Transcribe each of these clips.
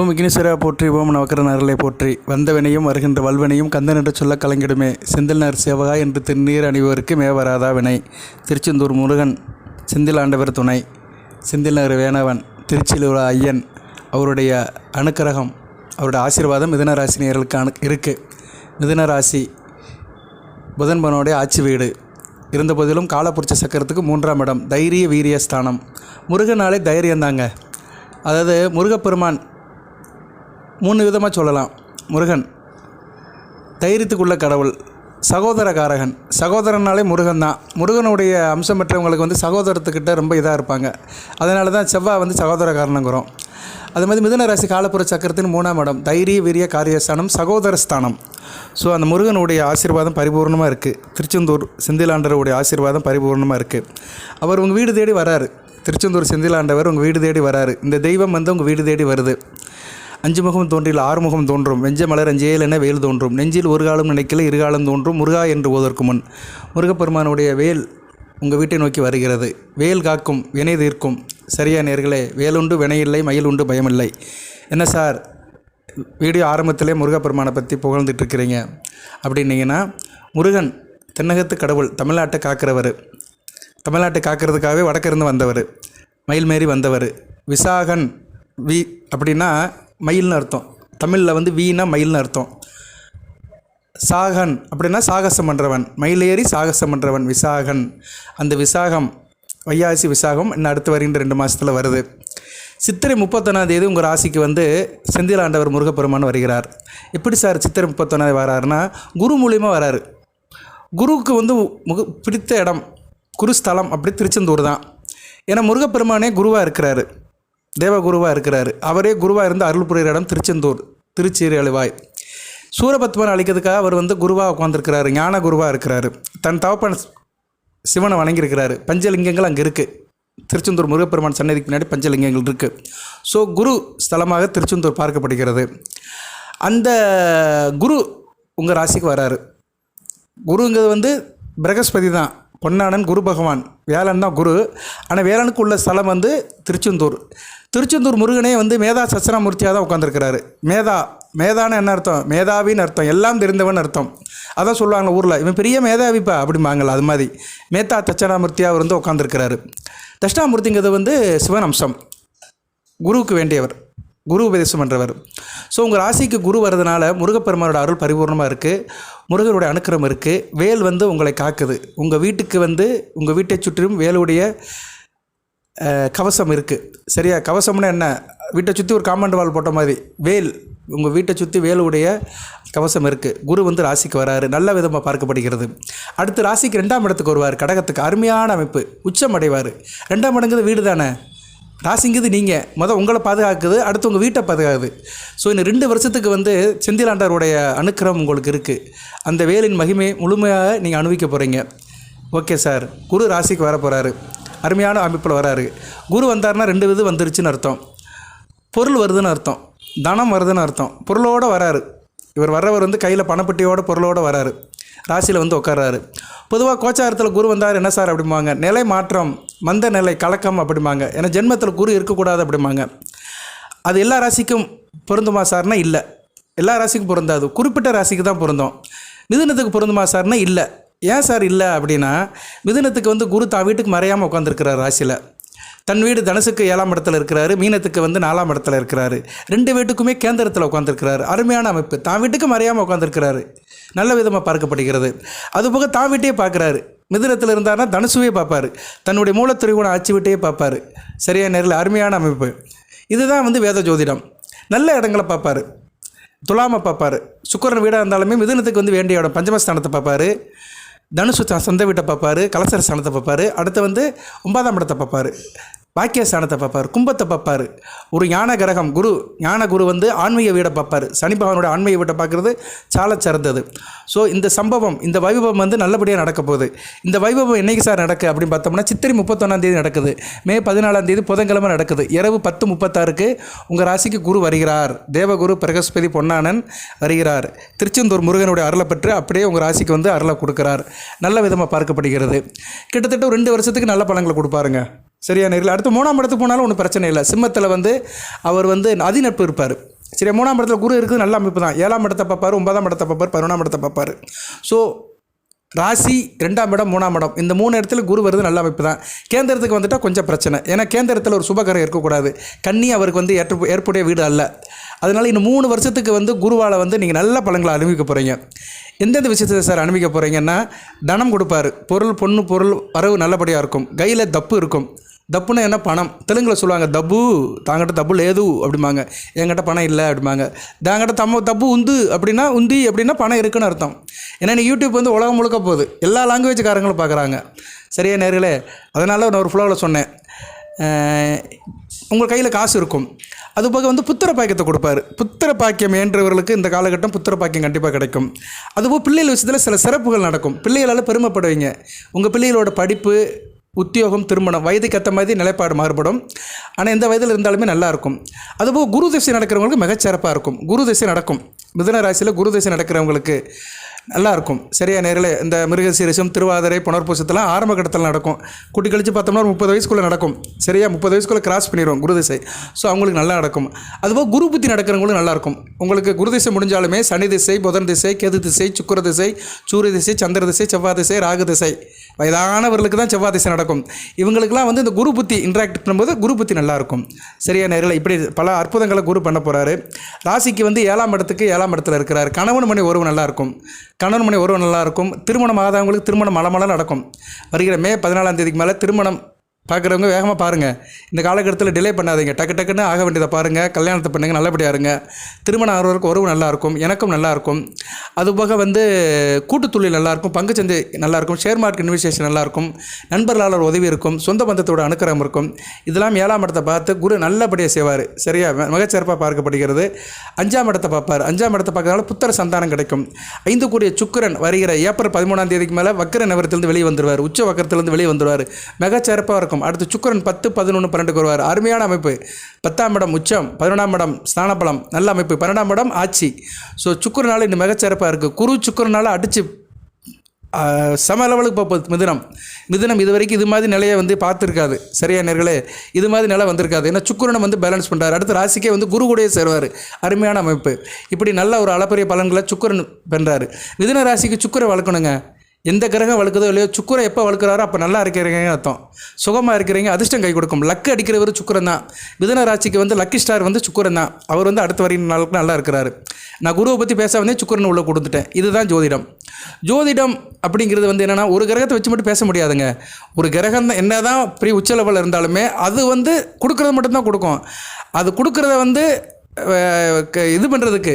ஓம் விக்னேஸ்வரா போற்றி ஓம் நவக்கர நரலை போற்றி. வந்தவினையும் வருகின்ற வல்வினையும் கந்தன் என்று சொல்ல கலங்கிடுமே. செந்தில்நர் சேவகா என்று திருநீர் அணிவருக்கு மேவராதா வினை. திருச்செந்தூர் முருகன் செந்தில் ஆண்டவர் துணை. செந்தில்நகர் வேணவன் திருச்சியில் உள்ள ஐயன் அவருடைய அனுக்கிரகம் அவருடைய ஆசீர்வாதம் மிதுன ராசினியர்களுக்கு அனு இருக்குது மிதனராசி ராசி புதன்பனுடைய ஆட்சி வீடு. இருந்தபோதிலும் காலப்புரிச்ச சக்கரத்துக்கு மூன்றாம் இடம் தைரிய வீரிய ஸ்தானம். முருகனாலே தைரியம்தாங்க அதாவது முருகப்பெருமான் மூணு விதமாக சொல்லலாம். முருகன் தைரியத்துக்குள்ள கடவுள் சகோதரகாரகன். சகோதரனாலே முருகன் தான். முருகனுடைய அம்சம் பெற்றவங்களுக்கு வந்து சகோதரத்துக்கிட்ட ரொம்ப இதாக இருப்பாங்க. அதனால தான் செவ்வாய் வந்து சகோதரகாரனுங்கிறோம் அது மாதிரி மிதுன ராசி காலப்புற சக்கரத்தின் மூணாம் இடம் தைரிய வீரிய காரியஸ்தானம் சகோதர ஸ்தானம் ஸோ அந்த முருகனுடைய ஆசீர்வாதம் பரிபூர்ணமாக இருக்குது திருச்செந்தூர் செந்திலாண்டருடைய ஆசீர்வாதம் பரிபூர்ணமாக இருக்குது அவர் உங்கள் வீடு தேடி வராரு. திருச்செந்தூர் செந்திலாண்டவர் உங்கள் வீடு தேடி வராரு. இந்த தெய்வம் வந்து உங்கள் வீடு தேடி வருது. அஞ்சு முகம் தோன்றில் ஆறு முகம் தோன்றும். வெஞ்ச மலர் அஞ்சேல் என வேல் தோன்றும். நெஞ்சில் ஒரு காலம் நினைக்கல இருகாலம் தோன்றும். முருகா என்று ஓதற்கு முன். முருகப்பெருமானுடைய வேல் உங்கள் வீட்டை நோக்கி வருகிறது. வேல் காக்கும் வினை தீர்க்கும். சரியா நேர்களே வேலுண்டு வினையில்லை மயில் உண்டு பயமில்லை. என்ன சார் வீடியோ ஆரம்பத்திலே முருகப்பெருமானை பற்றி புகழ்ந்துட்டுருக்கிறீங்க. அப்படின்னீங்கன்னா முருகன் தென்னகத்து கடவுள் தமிழ்நாட்டை காக்கிறவர். தமிழ்நாட்டை காக்கிறதுக்காகவே வடக்கிருந்து வந்தவர். மயில்மேறி வந்தவர். விசாகன் வி அப்படின்னா மயில்னு அர்த்தம். தமிழில் வந்து வீணா மயில்னு அர்த்தம். சாகன் அப்படின்னா சாகசம் பண்ணுறவன் மயிலேறி சாகசம் பண்ணுறவன் விசாகன். அந்த விசாகம் வையாசி விசாகம் இன்னும் அடுத்து வருகின்ற ரெண்டு மாதத்தில் வருது. சித்திரை முப்பத்தொன்னாம் தேதி உங்கள் ராசிக்கு வந்து செந்திலாண்டவர் முருகப்பெருமான் வருகிறார். எப்படி சார் சித்திரை முப்பத்தொன்னாம் வராருன்னா குரு மூலியமாக வராரு. குருவுக்கு வந்து முக பிடித்த இடம் குருஸ்தலம் அப்படி திருச்செந்தூர் தான். ஏன்னா முருகப்பெருமானே குருவாக இருக்கிறாரு. தேவகுருவாக இருக்கிறாரு. அவரே குருவாக இருந்து அருள் புரிகிற இடம் திருச்செந்தூர் திருச்சீரழிவாய் சூரபத்மன் அழிக்கிறதுக்காக அவர் வந்து குருவாக உட்காந்துருக்கிறாரு ஞான குருவாக இருக்கிறாரு. தன் தவப்பன் சிவனை வணங்கியிருக்கிறாரு. பஞ்சலிங்கங்கள் அங்கே இருக்குது திருச்செந்தூர் முருகப்பெருமான் சன்னதிக்கு பின்னாடி பஞ்சலிங்கங்கள் இருக்குது ஸோ குரு ஸ்தலமாக திருச்செந்தூர் பார்க்கப்படுகிறது. அந்த குரு உங்கள் ராசிக்கு வராரு. குருங்கிறது வந்து பிரகஸ்பதி தான். பொன்னானன் குரு பகவான். வேலன் தான் குரு. ஆனால் வேலனுக்கு உள்ள ஸ்தலம் வந்து திருச்செந்தூர். திருச்செந்தூர் முருகனே வந்து மேதா சச்சனாமூர்த்தியாக தான் உட்காந்துருக்கிறாரு மேதா மேதான்னு என்ன அர்த்தம்? மேதாவின்னு அர்த்தம். எல்லாம் தெரிந்தவன் அர்த்தம். அதான் சொல்லுவாங்க ஊரில். இவன் பெரிய மேதாவிப்பா அப்படிம்பாங்கல்ல அது மாதிரி. மேத்தா தட்சணாமூர்த்தியாக அவர் வந்து உட்காந்துருக்கிறாரு தட்சிணாமூர்த்திங்கிறது வந்து சிவன் அம்சம். குருவுக்கு வேண்டியவர். குரு உபதேசம் பண்ணுறவர் ஸோ உங்கள் ராசிக்கு குரு வர்றதுனால முருகப்பெருமானோட அருள் பரிபூர்ணமாக இருக்குது முருகருடைய அனுக்கிரம் இருக்குது வேல் வந்து உங்களை காக்குது. உங்கள் வீட்டுக்கு வந்து உங்கள் வீட்டை சுற்றிலும் வேலுடைய கவசம் இருக்குது சரியா? கவசம்னா என்ன? வீட்டை சுற்றி ஒரு காம்பவுண்ட் வால் போட்ட மாதிரி. வேல் உங்கள் வீட்டை சுற்றி வேலுடைய கவசம் இருக்குது குரு வந்து ராசிக்கு வராரு. நல்ல விதமாக பார்க்கப்படுகிறது. அடுத்து ராசிக்கு ரெண்டாம் இடத்துக்கு வருவார். கடகத்துக்கு அருமையான அமைப்பு. உச்சம் அடைவார். ரெண்டாம் இடங்கிறது வீடு தானே ராசிங்கிறது நீங்கள் மொதல் உங்களை பாதுகாக்குது அடுத்து உங்கள் வீட்டை பாதுகாக்குது. ஸோ இந்த ரெண்டு வருஷத்துக்கு வந்து செந்திலாண்டாருடைய அனுக்கிரம் உங்களுக்கு இருக்குது அந்த வேலின் மகிமை முழுமையாக நீங்கள் அனுபவிக்க போகிறீங்க ஓகே சார். குரு ராசிக்கு வர போகிறாரு அருமையான அமைப்பில் வராரு. குரு வந்தாருன்னா ரெண்டு விது வந்துருச்சுன்னு அர்த்தம். பொருள் வருதுன்னு அர்த்தம். தனம் வருதுன்னு அர்த்தம். பொருளோடு வராரு. இவர் வர்றவர் வந்து கையில் பணப்பட்டியோட பொருளோடு வராரு. ராசியில் வந்து உட்கார்றாரு. பொதுவாக கோச்சாரத்தில் குரு வந்தார் என்ன சார் அப்படிம்பாங்க. நிலை மாற்றம் மந்த நிலை கலக்கம் அப்படிம்பாங்க. ஏன்னா ஜென்மத்தில் குரு இருக்கக்கூடாது அப்படிம்பாங்க. அது எல்லா ராசிக்கும் பொருந்துமா சார்னா இல்லை. எல்லா ராசிக்கும் பொருந்தாது. குறிப்பிட்ட ராசிக்கு தான் பொருந்தோம். மிதுனத்துக்கு பொருந்துமா சார்னா இல்லை. ஏன் சார் இல்லை அப்படின்னா மிதுனத்துக்கு வந்து குரு தான் வீட்டுக்கு மறையாமல் உட்காந்துருக்கிறார் ராசியில். தன் வீடு தனுசுக்கு ஏழாம் இடத்துல இருக்கிறாரு மீனத்துக்கு வந்து நாலாம் இடத்துல இருக்கிறாரு. ரெண்டு வீட்டுக்குமே கேந்திரத்தில் உட்காந்துருக்கிறாரு அருமையான அமைப்பு. தான் வீட்டுக்கு மறையாமல் உட்காந்துருக்கிறாரு நல்ல விதமாக பார்க்கப்படுகிறது. அதுபோக தான் வீட்டையே பார்க்குறாரு. மிதுனத்தில் இருந்தாருன்னா தனுசுவே பார்ப்பாரு. தன்னுடைய மூலத்திரிகுணம் ஆட்சி விட்டே பார்ப்பாரு. சரியான நேரில் அருமையான அமைப்பு. இதுதான் வந்து வேத ஜோதிடம். நல்ல இடங்களை பார்ப்பாரு. துலாமை பார்ப்பாரு. சுக்கரன் வீடாக இருந்தாலுமே மிதுனத்துக்கு வந்து வேண்டிய இடம் பஞ்சமஸ்தானத்தை பார்ப்பாரு. தனுசு ச- சொந்த வீட்டை பார்ப்பார். கலசர ஸ்தானத்தை பார்ப்பார். அடுத்து வந்து ஒன்பதாம் இடத்தை பார்ப்பாரு. பாக்கியஸ்தானத்தை பார்ப்பார் கும்பத்தை பார்ப்பார். ஒரு ஞான கிரகம் குரு ஞான குரு வந்து ஆன்மீக வீடை பார்ப்பார். சனி பகவானோட ஆன்மீக வீட்டை பார்க்குறது சால சிறந்தது. ஸோ இந்த சம்பவம் இந்த வைபவம் வந்து நல்லபடியாக நடக்க போகுது. இந்த வைபவம் என்னைக்கு சார் நடக்கு அப்படின்னு பார்த்தோம்னா சித்திரை முப்பத்தொன்னாம் தேதி நடக்குது. மே பதினாலாம் தேதி புதன்கிழமை நடக்குது. இரவு பத்து முப்பத்தாறுக்கு உங்கள் ராசிக்கு குரு வருகிறார். தேவகுரு பிரகஸ்பதி பொன்னானன் வருகிறார். திருச்செந்தூர் முருகனுடைய அருளை பெற்று அப்படியே உங்கள் ராசிக்கு வந்து அருளை கொடுக்குறார். நல்ல விதமாக பார்க்கப்படுகிறது. கிட்டத்தட்ட ஒரு ரெண்டு வருஷத்துக்கு நல்ல பழங்களை கொடுப்பாருங்க. சரியா நேரில் அடுத்து மூணாம் இடத்துக்கு போனாலும் ஒன்றும் பிரச்சனை இல்லை. சிம்மத்தில் வந்து அவர் வந்து அதிநட்பு இருப்பார். சரியா மூணாம் இடத்துல குரு இருக்குது நல்ல அமைப்பு தான். ஏழாம் இடத்தை பார்ப்பார் ஒன்பதாம் இடத்தை பார்ப்பார் பதினொன்றாம் இடத்தை பார்ப்பார். ஸோ ராசி ரெண்டாம் இடம் மூணாம் இடம். இந்த மூணு இடத்துல குரு வருது நல்ல அமைப்பு தான். கேந்திரத்துக்கு வந்துட்டால் கொஞ்சம் பிரச்சனை. ஏன்னா கேந்திரத்தில் ஒரு சுபகரம் இருக்கக்கூடாது. கன்னி அவருக்கு வந்து ஏற்று ஏற்புடைய வீடு அல்ல. அதனால் இன்னும் மூணு வருஷத்துக்கு வந்து குருவால் வந்து நீங்கள் நல்ல பழங்களை அனுபவிக்க போகிறீங்க எந்தெந்த விஷயத்தை சார் அனுபவிக்க போகிறீங்கன்னா தனம் கொடுப்பாரு. பொருள் பொண்ணு பொருள் வரவு நல்லபடியாக இருக்கும். கையில் தப்பு இருக்கும். தப்புன்னா என்ன? பணம். தெலுங்கில் சொல்லுவாங்க தப்பு தாங்கிட்ட தப்பு லேது அப்படிம்பாங்க. என்கிட்ட பணம் இல்லை அப்படிம்பாங்க. தாங்கிட்ட தம்ம தப்பு உந்து அப்படின்னா உந்தி அப்படின்னா பணம் இருக்குன்னு அர்த்தம். ஏன்னா நீ யூடியூப் வந்து உலகம் முழுக்க போகுது. எல்லா லாங்குவேஜ்காரங்களும் பார்க்குறாங்க. சரியா நேர்களே? அதனால் நான் ஒரு ஃப்ளோவில் சொன்னேன். உங்கள் கையில் காசு இருக்கும். அது போக வந்து புத்திர பாக்கியத்தை கொடுப்பாரு. புத்திர பாக்கியம் ஏன்றவர்களுக்கு இந்த காலகட்டம் புத்திர பாக்கியம் கண்டிப்பாக கிடைக்கும். அதுபோல் பிள்ளைகள் விஷயத்தில் சில சிறப்புகள் நடக்கும். பிள்ளைகளால் பெருமைப்படுவீங்க. உங்கள் பிள்ளைகளோட படிப்பு உத்தியோகம் திருமணம் வயதுக்கு ஏற்ற மாதிரி நிலைப்பாடு மாறுபடும். ஆனால் எந்த வயதில் இருந்தாலுமே நல்லாயிருக்கும் அதுபோல் குரு திசை நடக்கிறவங்களுக்கு மிகச்சிறப்பாக இருக்கும். குரு திசை நடக்கும். மிதன ராசியில் குரு திசை நடக்கிறவங்களுக்கு நல்லாயிருக்கும். சரியா நேரில் இந்த மிருகசீரிசம் திருவாதிரை புனர்பூசத்தெல்லாம் ஆரம்ப கட்டத்தில் நடக்கும். குட்டி கழிச்சு பார்த்தோம்னா ஒரு முப்பது வயசுக்குள்ளே நடக்கும். சரியா முப்பது வயசுக்குள்ளே கிராஸ் பண்ணிடுவோம் குரு திசை. ஸோ அவங்களுக்கு நல்லா நடக்கும். அதுபோல் குரு புத்தி நடக்கிறவங்களும் நல்லா இருக்கும் உங்களுக்கு குரு திசை முடிஞ்சாலுமே சனி திசை புதன் திசை கேது திசை சுக்கர திசை சூரிய திசை சந்திர திசை செவ்வாய் திசை ராகு திசை. வயதானவர்களுக்கு தான் செவ்வாய் திசை நடக்கும். இவங்களுக்குலாம் வந்து இந்த குரு புத்தி இன்ட்ராக்ட் பண்ணும்போது குரு புத்தி நல்லாயிருக்கும். சரியா நேரில் இப்படி பல அற்புதங்களை குரு பண்ண போகிறாரு ராசிக்கு வந்து ஏழாம் இடத்துக்கு ஏழாம் இடத்துல இருக்கிறார். கணவன் மணி உறவு நல்லாயிருக்கும். கணவன் மணி உறவு நல்லாயிருக்கும் திருமணம் ஆகாதவங்களுக்கு திருமணம் மலமலம் நடக்கும். வருகிற மே பதினாலாம் தேதிக்கு மேலே திருமணம் பார்க்குறவங்க வேகமாக பாருங்கள் இந்த காலகட்டத்தில் டிலே பண்ணாதீங்க. டக்கு டக்குன்னு ஆக வேண்டியதை பாருங்கள் கல்யாணத்தை பண்ணுங்க நல்லபடியாக இருங்க. திருமணம் ஆகிறவருக்கு உறவு நல்லாயிருக்கும் எனக்கும் நல்லாயிருக்கும் அதுபோக வந்து கூட்டுத் நல்லாயிருக்கும் பங்குச்சந்தை நல்லா இருக்கும் ஷேர் மார்க்கெட் இன்வெஸ்டேஷன் நல்லாயிருக்கும் நண்பர்களால் உதவி இருக்கும் சொந்த பந்தத்தோட அனுக்கிரகம் இருக்கும். இதெல்லாம் ஏழாம் இடத்தை பார்த்து குரு நல்லபடியாக செய்வார். சரியா? ம- மிகச்சிறப்பாக பார்க்கப்படுகிறது. அஞ்சாம் இடத்தை பார்ப்பார். அஞ்சாம் இடத்தை பார்க்கறதால புத்திர சந்தானம் கிடைக்கும். ஐந்து கூடிய சுக்கிரன் வருகிற ஏப்ரல் பதிமூணாம் தேதிக்கு மேலே வக்கர நகரத்திலிருந்து வெளியே வந்துருவார். உச்ச வக்கரத்திலிருந்து வெளியே வந்துடுவார் மிகச்சிறப்பாக இருக்கும். அடுத்து சுக்கரன் பத்து பதினொன்று பன்னெண்டுக்கு வருவார். அருமையான அமைப்பு. பத்தாம் இடம் உச்சம் பதினொன்றாம் இடம் ஸ்தானபலம் நல்ல அமைப்பு. பன்னெண்டாம் இடம் ஆட்சி. ஸோ சுக்கரனால் இன்னும் மிகச்சிறப்பாக இருக்குது குரு சுக்கரனால் அடித்து சம லெவலுக்கு போகுது மிதுனம். மிதுனம் இது வரைக்கும் இது மாதிரி நிலையை வந்து பார்த்துருக்காது. சரியா நேர்களே? இது மாதிரி நிலை வந்திருக்காது. ஏன்னா சுக்குரனை வந்து பேலன்ஸ் பண்ணுறாரு அடுத்து ராசிக்கே வந்து குரு கூடயே சேருவார். அருமையான அமைப்பு. இப்படி நல்ல ஒரு அளப்பரிய பலன்களை சுக்கிரன் பண்ணுறாரு மிதுன ராசிக்கு சுக்கிரை வளர்க்கணுங்க. எந்த கிரகம் வளர்க்குதோ இல்லையோ சுக்கரை எப்போ வளர்க்குறாரோ அப்போ நல்லா இருக்கிறீங்க அர்த்தம். சுகமாக இருக்கிறீங்க அதிர்ஷ்டம் கை கொடுக்கும். லக்கு அடிக்கிறவர் சுக்கரன் தான். மிதன ராசிக்கு வந்து லக்கி ஸ்டார் வந்து சுக்கரன் தான். அவர் வந்து அடுத்த வரையும் நாளுக்கு நல்லா இருக்கிறாரு. நான் குருவை பற்றி பேச வந்தே சுக்கரன் உள்ளே கொடுத்துட்டேன். இதுதான் ஜோதிடம். ஜோதிடம் அப்படிங்கிறது வந்து என்னென்னா ஒரு கிரகத்தை வச்சு மட்டும் பேச முடியாதுங்க. ஒரு கிரகம் தான் என்ன தான் பெரிய உச்ச லெவலில் இருந்தாலுமே அது வந்து கொடுக்குறது மட்டும்தான் கொடுக்கும். அது கொடுக்குறத வந்து க- இது பண்ணுறதுக்கு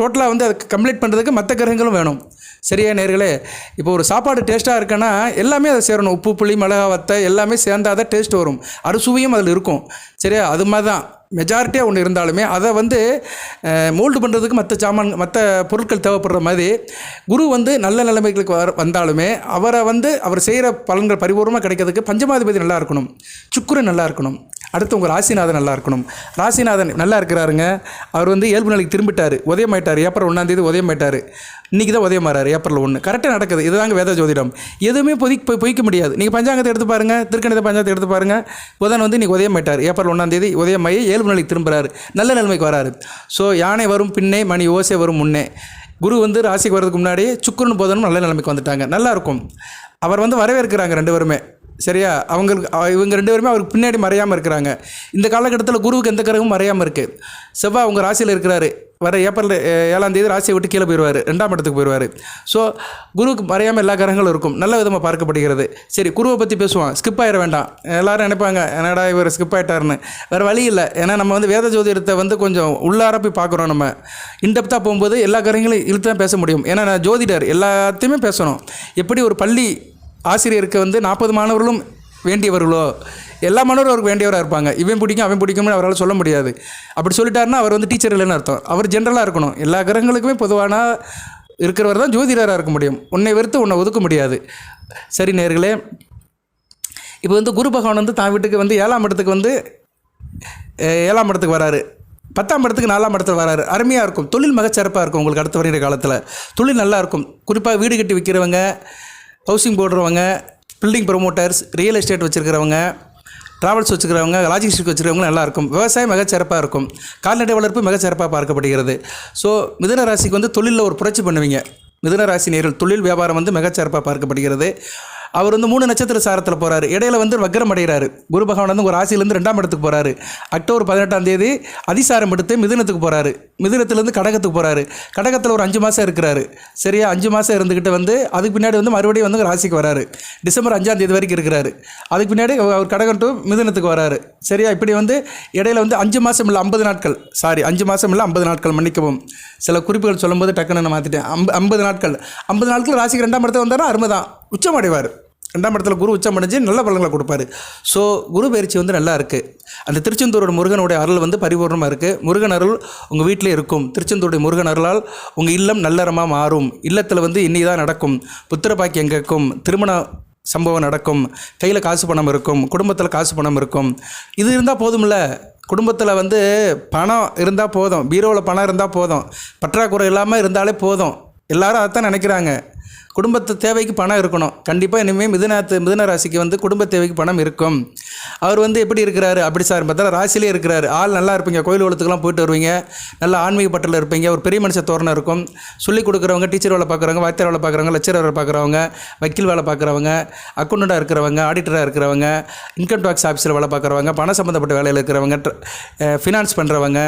டோட்டலாக வந்து அதுக்கு கம்ப்ளீட் பண்ணுறதுக்கு மற்ற கிரகங்களும் வேணும். சரியா நேர்களே இப்போ ஒரு சாப்பாடு டேஸ்ட்டாக இருக்குன்னா எல்லாமே அதை சேரணும். உப்பு புளி மிளகா வத்தை எல்லாமே சேர்ந்தால் தான் டேஸ்ட் வரும். அறுசுவையும் அதில் இருக்கும். சரியா? அது மாதிரி தான் மெஜாரிட்டியாக ஒன்று இருந்தாலுமே அதை வந்து மோல்டு பண்ணுறதுக்கு மற்ற சாமான் மற்ற பொருட்கள் தேவைப்படுற மாதிரி குரு வந்து நல்ல நிலைமைகளுக்கு வர வந்தாலுமே அவரை வந்து அவர் செய்கிற பலன்கள் பரிபூர்ணமாக கிடைக்கிறதுக்கு பஞ்சமாதிபதி நல்லா இருக்கணும். சுக்கிரன் நல்லா இருக்கணும். அடுத்து உங்கள் ராசிநாதன் நல்லா இருக்கணும். ராசிநாதன் நல்லா இருக்கிறாருங்க. அவர் வந்து இயல்பு நிலைக்கு திரும்பிட்டார். உதயமாயிட்டார். ஏப்ரல் ஒன்றாந்தேதி உதயமாயிட்டார். இன்றைக்கி தான் உதயமாறாரு ஏப்ரல் ஒன்று கரெக்டாக நடக்குது. இதுதாங்க வேத ஜோதிடம். எதுவுமே பொதி பொய்க்க முடியாது. நீங்கள் பஞ்சாங்கத்தை எடுத்து பாருங்கள் திருக்கணித பஞ்சாங்கத்தை எடுத்து பாருங்கள் புதன் வந்து இன்றைக்கி உதயமாயிட்டார். ஏப்ரல் ஒன்றாந்தேதி உதயமாயி இயல்பு நிலைக்கு திரும்புகிறாரு நல்ல நிலைமைக்கு வராரு. ஸோ யானை வரும் பின்னே மணி ஓசை வரும் முன்னே. குரு வந்து ராசிக்கு வர்றதுக்கு முன்னாடி சுக்குரன் போதனும் நல்ல நிலைமைக்கு வந்துட்டாங்க. நல்லாயிருக்கும் அவர் வந்து வரவேற்கிறாங்க ரெண்டு பேருமே. சரியா? அவங்களுக்கு அவ- இவங்க ரெண்டு பேருமே அவருக்கு பின்னாடி மறையாமல் இருக்கிறாங்க. இந்த காலகட்டத்தில் குருவுக்கு எந்த கிரகமும் மறையாமல் இருக்குது செவ்வாய் அவங்க ராசியில் இருக்கிறாரு. வர ஏப்ரல் ஏழாம் தேதி ராசியை விட்டு கீழே போயிடுவார் ரெண்டாம் இடத்துக்கு போயிடுவார் ஸோ குருவுக்கு மறையாமல் எல்லா கிரகங்களும் இருக்கும். நல்ல விதமாக பார்க்கப்படுகிறது. சரி குருவை பற்றி பேசுவோம். ஸ்கிப் ஆகிட வேண்டாம். எல்லாரும் நினைப்பாங்க என்னடா இவர் ஸ்கிப் ஆகிட்டாருன்னு வேறு வழி இல்லை. ஏன்னா நம்ம வந்து வேத ஜோதிடத்தை வந்து கொஞ்சம் உள்ளார போய் பார்க்குறோம் நம்ம. இன்டெப்த்தாக போகும்போது எல்லா கிரகங்களையும் இழுத்து தான் பேச முடியும். ஏன்னா நான் ஜோதிடர். எல்லாத்தையுமே பேசணும். எப்படி ஒரு பள்ளி ஆசிரியருக்கு வந்து நாற்பது மாணவர்களும் வேண்டியவர்களோ? எல்லா மாணவரும் அவருக்கு வேண்டியவராக இருப்பாங்க. இவன் பிடிக்கும் அவன் பிடிக்கும்னு அவரால் சொல்ல முடியாது. அப்படி சொல்லிட்டாருன்னா அவர் வந்து டீச்சர் இல்லைன்னு அர்த்தம். அவர் ஜென்ரலாக இருக்கணும். எல்லா கிரகங்களுக்குமே பொதுவான இருக்கிறவர் தான் ஜோதிடராக இருக்க முடியும். உன்னை வெறுத்து உன்னை ஒதுக்க முடியாது. சரி நேர்களே இப்போ வந்து குரு பகவான் வந்து தான் வீட்டுக்கு வந்து ஏழாம் இடத்துக்கு வந்து ஏழாம் இடத்துக்கு வராரு. பத்தாம் இடத்துக்கு நாலாம் இடத்துல வராரு. அருமையாக இருக்கும். தொழில் மகச்சிறப்பாக இருக்கும் உங்களுக்கு அடுத்த வருகிற காலத்தில். தொழில் நல்லா இருக்கும். குறிப்பாக வீடு கட்டி விற்கிறவங்க ஹவுசிங் போடுறவங்க பில்டிங் ப்ரொமோட்டர்ஸ் ரியல் எஸ்டேட் வச்சுருக்கிறவங்க ட்ராவல்ஸ் வச்சுக்கிறவங்க லாஜிஸ்டிக் வச்சுக்கிறவங்க நல்லாயிருக்கும். விவசாயம் மிகச்சிறப்பாக இருக்கும். கால்நடை வளர்ப்பு மிகச்சிறப்பாக பார்க்கப்படுகிறது. ஸோ மிதன ராசிக்கு வந்து தொழிலில் ஒரு புரட்சி பண்ணுவீங்க. மிதன ராசி நேரில் தொழில் வியாபாரம் வந்து மிகச்சிறப்பாக பார்க்கப்படுகிறது. அவர் வந்து மூணு நட்சத்திர சாரத்தில் போகிறாரு இடையில வந்து வக்ரம் அடைகிறாரு குரு பகவான் வந்து ஒரு ராசியிலேருந்து ரெண்டாம் இடத்துக்கு போகிறாரு அக்டோபர் பதினெட்டாம் தேதி அதிசாரம் எடுத்து மிதுனத்துக்கு போகிறாரு மிதுனத்துலேருந்து கடகத்துக்கு போகிறாரு கடகத்தில் ஒரு அஞ்சு மாதம் இருக்கிறாரு. சரியா? அஞ்சு மாதம் இருந்துக்கிட்டு வந்து அதுக்கு பின்னாடி வந்து மறுபடியும் வந்து ராசிக்கு வராரு. டிசம்பர் அஞ்சாம் தேதி வரைக்கும் இருக்கிறாரு. அதுக்கு பின்னாடி அவர் கடகம் டு மிதுனத்துக்கு வராரு. சரியா? இப்படி வந்து இடையில வந்து அஞ்சு மாதம் இல்லை ஐம்பது நாட்கள். சாரி அஞ்சு மாதம் இல்லை ஐம்பது நாட்கள் மன்னிக்கவும். சில குறிப்புகள் சொல்லும்போது டக்குன்னு நான் மாற்றிட்டேன் ஐம்பது நாட்கள். ஐம்பது நாட்கள் ராசிக்கு ரெண்டாம் இடத்துல வந்தாரா? அருமை தான். உச்சம் அடைவார். ரெண்டாம் இடத்துல குரு உச்சம் அடைஞ்சு நல்ல பலன்களை கொடுப்பாரு. ஸோ குரு பயிற்சி வந்து நல்லா இருக்குது அந்த திருச்செந்தூரோட முருகனுடைய அருள் வந்து பரிபூர்ணமாக இருக்குது முருகன் அருள் உங்கள் வீட்டிலே இருக்கும். திருச்செந்தூருடைய முருகன் அருளால் உங்கள் இல்லம் நல்லறமாக மாறும். இல்லத்தில் வந்து இன்னி தான் நடக்கும். புத்திர பாக்கியம் கேட்கும். திருமண சம்பவம் நடக்கும். கையில் காசு பணம் இருக்கும். குடும்பத்தில் காசு பணம் இருக்கும். இது இருந்தால் போதும்ல? குடும்பத்தில் வந்து பணம் இருந்தால் போதும். பீரோவில் பணம் இருந்தால் போதும். பற்றாக்குறை இல்லாமல் இருந்தாலே போதும். எல்லாரும் அதைத்தான் நினைக்கிறாங்க. குடும்பத்து தேவைக்கு பணம் இருக்கணும். கண்டிப்பாக இனிமேல் மிதுனத்து மிதுன ராசிக்கு வந்து குடும்ப தேவைக்கு பணம் இருக்கும். அவர் வந்து எப்படி இருக்கிறாரு? அப்படி சார் பார்த்தா ராசிலே இருக்கிறாரு. ஆள் நல்லா இருப்பீங்க. கோயில் குளத்துக்குலாம் போயிட்டு வருவீங்க. நல்ல ஆன்மீக பட்டில் இருப்பீங்க. ஒரு பெரிய மனுஷ தோரணம் இருக்கும். சொல்லிக் கொடுக்குறவங்க டீச்சர் வேலை பார்க்குறவங்க வாத்தியார் வேலை பார்க்குறவங்க லெக்சர் வேலை பார்க்குறவங்க வக்கீல் வேலை பார்க்குறவங்க அக்கௌண்டண்ட்டாக இருக்கிறவங்க ஆடிட்டராக இருக்கிறவங்க இன்கம் டேக்ஸ் ஆஃபீஸில் வேலை பார்க்குறவங்க பணம் சம்மந்தப்பட்ட வேலையில் இருக்கிறவங்க ஃபினான்ஸ் பண்ணுறவங்க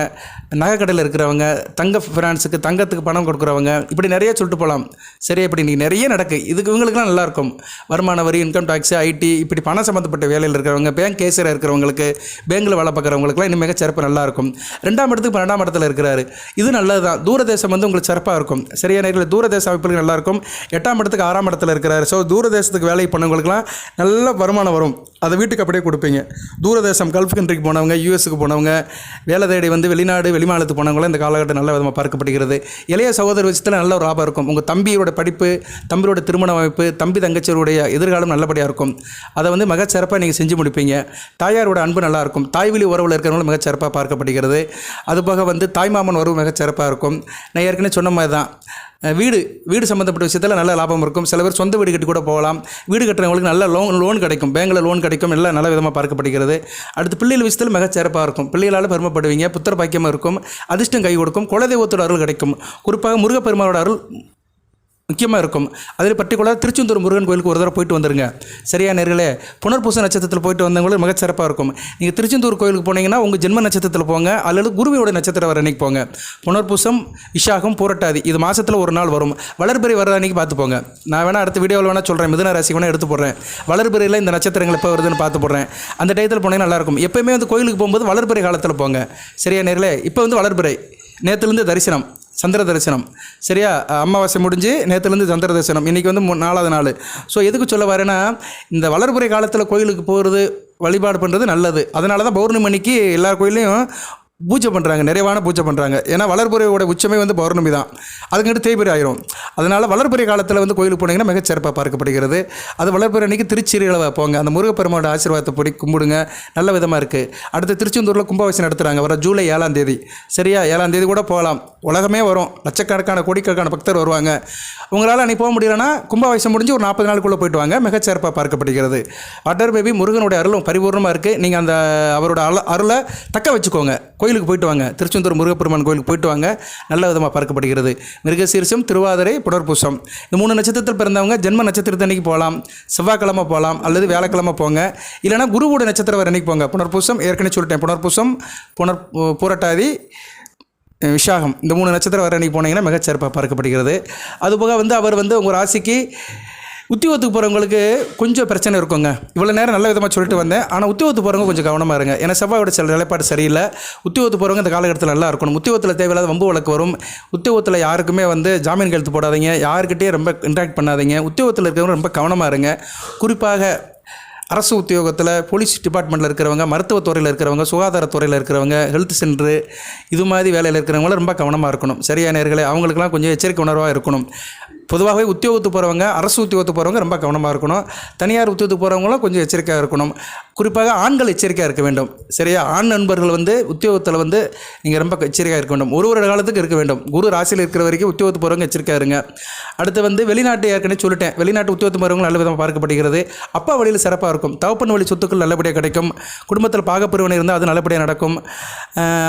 நகைக்கடையில் இருக்கிறவங்க தங்க ஃபினான்ஸுக்கு தங்கத்துக்கு பணம் கொடுக்குறவங்க இப்படி நிறைய சொல்லிட்டு போகலாம். சரி இப்படி இன்றைக்கி நிறைய நடக்கு. இதுக்கு இவங்களுக்குலாம் நல்லாயிருக்கும். வருமான வரி இன்கம் டேக்ஸ் ஐடி இப்படி பணம் சம்மந்தப்பட்ட வேலையில் இருக்கிறவங்க பேங்க் கேசியராக இருக்கிறவங்களுக்கு பேங்கில் வேலை பார்க்குறவங்களுக்குலாம் இன்னும் மிக சிறப்பு நல்லாயிருக்கும். ரெண்டாம் இடத்துக்கு பன்னெண்டாம் இடத்துல இருக்கிறாரு. இது நல்லது தான். தூரதேசம் வந்து உங்களுக்கு சிறப்பாக இருக்கும். சரியான நேரில் தூரதேச அமைப்புகளுக்கு நல்லாயிருக்கும். எட்டாம் இடத்துக்கு ஆறாம் இடத்துல இருக்கிறாரு. ஸோ தூரதேசத்துக்கு வேலை பண்ணவங்களுக்குலாம் நல்ல வருமானம் வரும். அதை வீட்டுக்கு அப்படியே கொடுப்பீங்க. தூரதேசம் கல்ஃப் கண்ட்ரிக்கு போனவங்க யூஎஸ்க்கு போனவங்க வேலை தேடி வந்து வெளிநாடு வெளிமாநிலத்துக்கு போனவங்களும் இந்த காலகட்டம் நல்ல விதமாக பார்க்கப்படுகிறது இளைய சகோதர விஷயத்தில் நல்ல ஒரு லாபம் இருக்கும். உங்கள் தம்பியோட படிப்பு தம்பியோட திருமண அமைப்பு தம்பி தங்கச்சியருடைய எதிர்காலம் நல்லபடியாக இருக்கும். அதை வந்து மிகச்சிறப்பாக நீங்கள் செஞ்சு முடிப்பீங்க. தாயாரோட அன்பு நல்லா இருக்கும். தாய்வழி உறவில் இருக்கிறவங்களும் மிகச்சிறப்பாக பார்க்கப்படுகிறது. அதுபோக வந்து தாய்மாமன் உறவு மிகச்சிறப்பாக இருக்கும். நான் ஏற்கனவே சொன்ன மாதிரி தான் வீடு வீடு சம்மந்தப்பட்ட விஷயத்தில் நல்ல லாபம் இருக்கும். சில பேர் சொந்த வீடு கட்டி கூட போகலாம். வீடு கட்டுறவங்களுக்கு நல்ல லோன் லோன் கிடைக்கும். பேங்கில் லோன் கிடைக்கும். எல்லாம் நல்ல விதமாக பார்க்கப்படுகிறது. அடுத்து பிள்ளைகள் விஷயத்தில் மிக சிறப்பாக இருக்கும். பிள்ளைகளால் பெருமைப்படுவீங்க. புத்திர பாக்கியமாக இருக்கும். அதிர்ஷ்டம் கை கொடுக்கும். குலதெய்வத்தோட அருள் கிடைக்கும். குறிப்பாக முருகப்பெருமானோட அருள் முக்கியமாக இருக்கும். அதில் பர்டிகுலராக திருச்செந்தூர் முருகன் கோயிலுக்கு ஒரு தடவை போயிட்டு வந்துருங்க. சரியா நேர்களே? புனர்பூச நட்சத்திரத்தில் போயிட்டு வந்தவங்களும் மிக சிறப்பாக இருக்கும். நீங்கள் திருச்செந்தூர் கோயிலுக்கு போனீங்கன்னா உங்கள் ஜென்ம நட்சத்திரத்தில் போங்க. அல்லது குருவியோட நட்சத்திரம் வர அன்னைக்கு போங்க. புனர்பூசம் விஷாகம் பூரட்டாதி இது மாதத்தில் ஒரு நாள் வரும். வளர்பிறை வர அன்னைக்கு பார்த்து போங்க. நான் வேணால் அடுத்த வீடியோவில் வேணால் சொல்கிறேன் மிதுன ராசி வேணால் எடுத்து போடுறேன். வளர்பிறையில் இந்த நட்சத்திரங்கள் எப்போ வருதுன்னு பார்த்து போடுறேன். அந்த டயத்தில் போனீங்கன்னா நல்லாயிருக்கும் எப்போயுமே வந்து கோயிலுக்கு போகும்போது வளர்பிறை காலத்தில் போங்க. சரியா நேர்களே? இப்போ வந்து வளர்பிறை. நேற்றுலேருந்து தரிசனம். சந்திர தரிசனம். சரியா? அமாவாசை முடிஞ்சு நேற்றுலேருந்து சந்திர தரிசனம். இன்றைக்கி வந்து மு நாலாவது நாள். ஸோ எதுக்கு சொல்ல வரேன்னா இந்த வளர்புறை காலத்தில் கோயிலுக்கு போகிறது வழிபாடு பண்ணுறது நல்லது. அதனால தான் பௌர்ணமி அன்னைக்கு எல்லா கோயிலையும் பூஜை பண்ணுறாங்க நிறைவான பூஜை பண்ணுறாங்க ஏன்னா வளர்புறையோட உச்சமே வந்து பௌர்ணமி தான். அதுக்கிட்ட தேய்பிரி ஆயிரும். அதனால் வளர்புறை காலத்தில் வந்து கோயிலுக்கு போனீங்கன்னா மிகச் சிறப்பாக பார்க்கப்படுகிறது. அது வளர்புறை அன்னைக்கு திருச்சிறையில் போங்க. அந்த முருகப்பெருமாவோட ஆசீர்வாதத்தை படி கும்பிடுங்க. நல்ல விதமாக இருக்குது அடுத்து திருச்செந்தூரில் கும்பாபிஷேகம் நடத்துகிறாங்க வர ஜூலை ஏழாம் தேதி. சரியா? ஏழாம் தேதி கூட போகலாம். உலகமே வரும். லட்சக்கணக்கான கோடிக்கணக்கான பக்தர் வருவாங்க. உங்களால் அன்னைக்கு போக முடியலன்னா கும்பாபிஷேகம் முடிஞ்சு ஒரு நாற்பது நாளுக்குள்ளே போயிட்டு வாங்க. மிகச் சிறப்பாக பார்க்கப்படுகிறது. அடர் பேபி முருகனுடைய அருளும் பரிபூர்ணமாக இருக்குது நீங்கள் அந்த அவரோட அருளை தக்க வச்சுக்கோங்க. கோயிலுக்கு போயிட்டு வாங்க. திருச்செந்தூர் முருகப்பெருமான் கோயிலுக்கு போயிட்டு வாங்க. நல்ல விதமாக பார்க்கப்படுகிறது. மிருகசீரிசம் திருவாதிரை புனர்பூசம். இந்த மூணு நட்சத்திரத்தில் பிறந்தவங்க ஜென்ம நட்சத்திரத்தன்னைக்கு போகலாம். செவ்வாய்க்கிழமை போகலாம் அல்லது வியாழக்கிழமை போங்க. இல்லைனா குருவோட நட்சத்திரம் வர அன்னைக்கு போங்க. புனர்பூசம் ஏற்கனவே சொல்லிட்டேன். புனர்பூசம் புனர் பூரட்டாதி விஷாகம் இந்த மூணு நட்சத்திரம் வர அன்னைக்கு போனீங்கன்னா மிகச்சிறப்பாக பார்க்கப்படுகிறது. அதுபோக வந்து அவர் வந்து உங்கள் ராசிக்கு உத்தியோகத்துக்கு போகிறவங்களுக்கு கொஞ்சம் பிரச்சனை இருக்குங்க. இவ்வளோ நேரம் நல்ல விதமாக சொல்லிட்டு வந்தேன். ஆனால் உத்தியோகத்துக்கு போகிறவங்க கொஞ்சம் கவனமாக இருங்க. ஏன்னா செவ்வாயோட சில நிலைப்பாடு சரியில்லை. உத்தியோகத்துக்கு போகிறவங்க இந்த காலகட்டத்தில் நல்லா இருக்கணும். உத்தியோகத்தில் தேவையில்லாத வம்பு வழக்கு வரும். உத்தியோகத்தில் யாருக்குமே வந்து ஜாமீன் கழுத்து போடாதீங்க. யாருக்கிட்டேயும் ரொம்ப இன்ட்ராக்ட் பண்ணாதீங்க. உத்தியோகத்தில் இருக்கிறவங்க ரொம்ப கவனமாக இருங்க. குறிப்பாக அரசு உத்தியோகத்தில் போலீஸ் டிபார்ட்மெண்ட்டில் இருக்கிறவங்க மருத்துவத்துறையில் இருக்கிறவங்க சுகாதாரத்துறையில் இருக்கிறவங்க ஹெல்த் சென்டரு இது மாதிரி வேலையில் இருக்கிறவங்கள ரொம்ப கவனமாக இருக்கணும். சரியான நேர்களை? அவங்களுக்குலாம் கொஞ்சம் எச்சரிக்கை உணர்வாக இருக்கணும். பொதுவாகவே உத்தியோகத்துக்கு போகிறவங்க அரசு உத்தியோகத்துக்கு போகிறவங்க ரொம்ப கவனமாக இருக்கணும். தனியார் உத்தியோகத்துக்கு போகிறவங்களும் கொஞ்சம் எச்சரிக்கையாக இருக்கணும். குறிப்பாக ஆண்கள் எச்சரிக்கையாக இருக்க வேண்டும். சரியா? ஆண் நண்பர்கள் வந்து உத்தியோகத்தில் வந்து நீங்கள் ரொம்ப எச்சரிக்கையாக இருக்க வேண்டும். ஒரு ஒரு காலத்துக்கு இருக்க வேண்டும். குரு ராசியில் இருக்கிற வரைக்கும் உத்தியோகத்துக்கு போகிறவங்க எச்சரிக்கையாக இருங்க. அடுத்து வந்து வெளிநாட்டு ஏற்கனவே சொல்லிட்டேன். வெளிநாட்டு உத்தியோகத்துக்கு போகிறவங்க நல்ல விதமாக பார்க்கப்படுகிறது. அப்பா வழியில் சிறப்பாக இருக்கும். தவப்பன் வழி சொத்துக்கள் நல்லபடியாக கிடைக்கும். குடும்பத்தில் பாகப்பிரிவினை இருந்தால் அது நல்லபடியாக நடக்கும்.